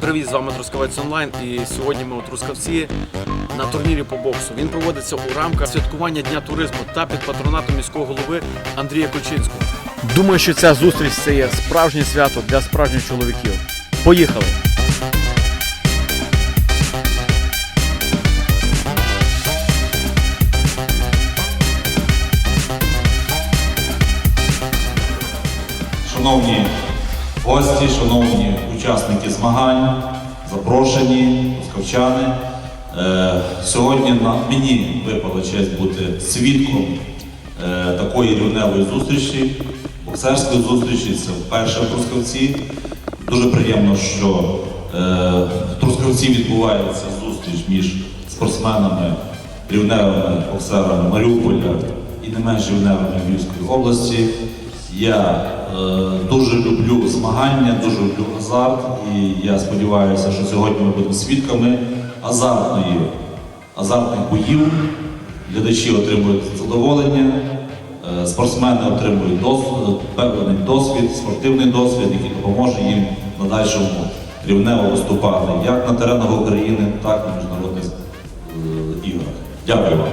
привіт, з вами Трускавець Онлайн. І сьогодні ми у Трускавці на турнірі по боксу. Він проводиться у рамках святкування Дня туризму та під патронатом міського голови Андрія Кульчинського. Думаю, що ця зустріч це є справжнє свято для справжніх чоловіків. Поїхали! Шановні гості, шановні учасники змагань, запрошені, москавчани. Е, Сьогодні мені випала честь бути свідком е, такої рівневої зустрічі, боксерської зустрічі. Це вперше в Трускавці. Дуже приємно, що е, в Трускавці відбувається зустріч між спортсменами, рівневими боксерами Маріуполя і не менш рівневими Львівської області. Я е, дуже люблю змагання, дуже люблю азарт, і я сподіваюся, що сьогодні ми будемо свідками азартної, азартних боїв. Глядачі отримують задоволення, е, спортсмени отримують дос- певний досвід, спортивний досвід, який допоможе їм в надальшому рівнево виступати як на теренах України, так і в міжнародних е, іграх. Дякую вам.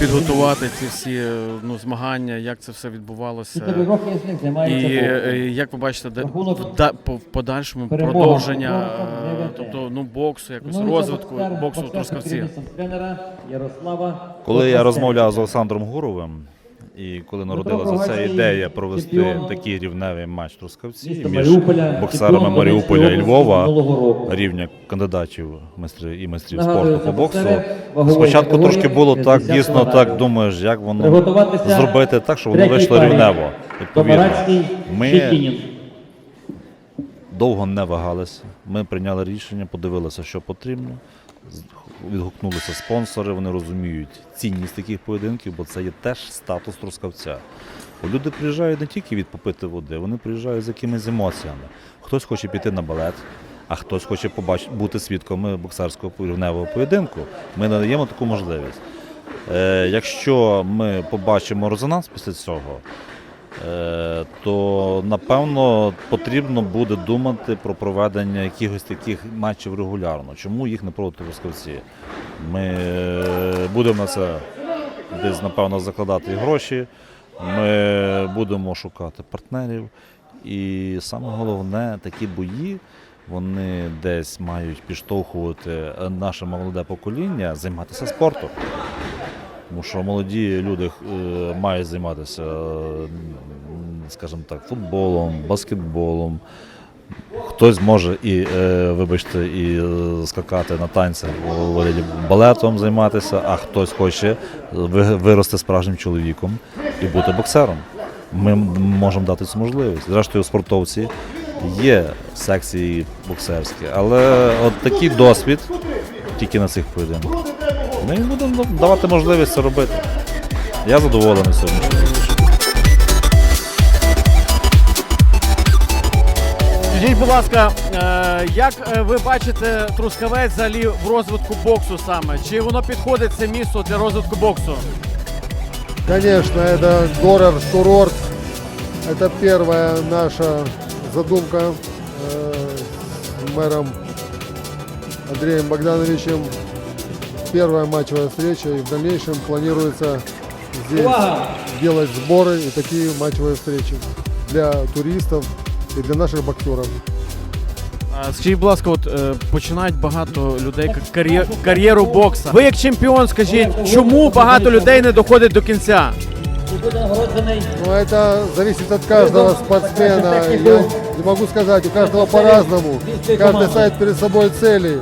Підготувати ці всі е, ну, змагання, як це все відбувалося. І е, боксом. як ви бачите, де, в, да- по- в подальшому перемога продовження, е, тобто ну, боксу, якось розвитку боксу в Трускавці. Коли я розмовляв з Олександром Гуровим, і коли народилася ця Прогресій, ідея провести такий рівневий матч Трускавці між боксерами Маріуполя і Львова рівня кандидатів майстри і майстрів спорту по боксу. Спочатку трошки було так, дійсно так думаєш, як воно зробити так, щоб воно вийшло рівнево. Відповідно, ми довго не вагалися. Ми прийняли рішення, подивилися, що потрібно. Відгукнулися спонсори, вони розуміють цінність таких поєдинків, бо це є теж статус трускавця. Бо Люди приїжджають не тільки від попити води, вони приїжджають з якимись емоціями. Хтось хоче піти на балет, а хтось хоче побачити, бути свідками боксерського рівневого поєдинку. Ми надаємо таку можливість. Е, якщо ми побачимо резонанс після цього, то напевно потрібно буде думати про проведення якихось таких матчів регулярно. Чому їх не проводити в Трускавці? Ми е, будемо на це десь, напевно, закладати гроші. Ми будемо шукати партнерів. І саме головне, такі бої вони десь мають підштовхувати е, наше молоде покоління займатися спортом. Тому що молоді люди е, мають займатися, е, скажімо так, футболом, баскетболом. Хтось може і, е, вибачте, і скакати на танцях балетом займатися, а хтось хоче вирости справжнім чоловіком і бути боксером. Ми можемо дати цю можливість. Зрештою, спортовці є секції боксерські, але от такий досвід тільки на цих поєдинках. Ми їм будемо давати можливість це робити. Я задоволений сьогодні. Скажіть, будь ласка, е, як е, ви бачите Трускавець взагалі в розвитку боксу саме? Чи воно підходить це місто для розвитку боксу? Конечно, это город-курорт. Это первая наша задумка э, с мэром Андреем Богдановичем. Первая матчевая встреча и в дальнейшем планируется здесь Увага! делать сборы и такие матчевые встречи для туристов и для наших боксеров. А, Скажіть, будь ласка, от е, починають багато людей к- кар'є- кар'єру бокса. Ви як чемпіон, скажіть, чому багато людей не доходить до кінця? І буде нагороджений Но это зависит от каждого спортсмена. Я не могу сказать, у каждого по-разному. Каждый ставит перед собой цели.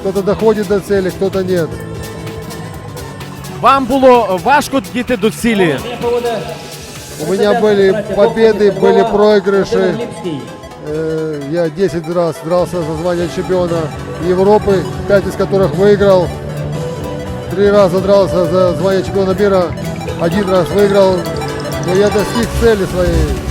Кто-то доходит до цели, кто-то нет. Вам було важко дійти до цілі? У меня были победы, были проигрыши. Э, Я 10 раз дрался за звание чемпиона Европы, 5 из которых выиграл. Три раза дрался за звание чемпиона мира, один раз выиграл. Но я достиг цели своей.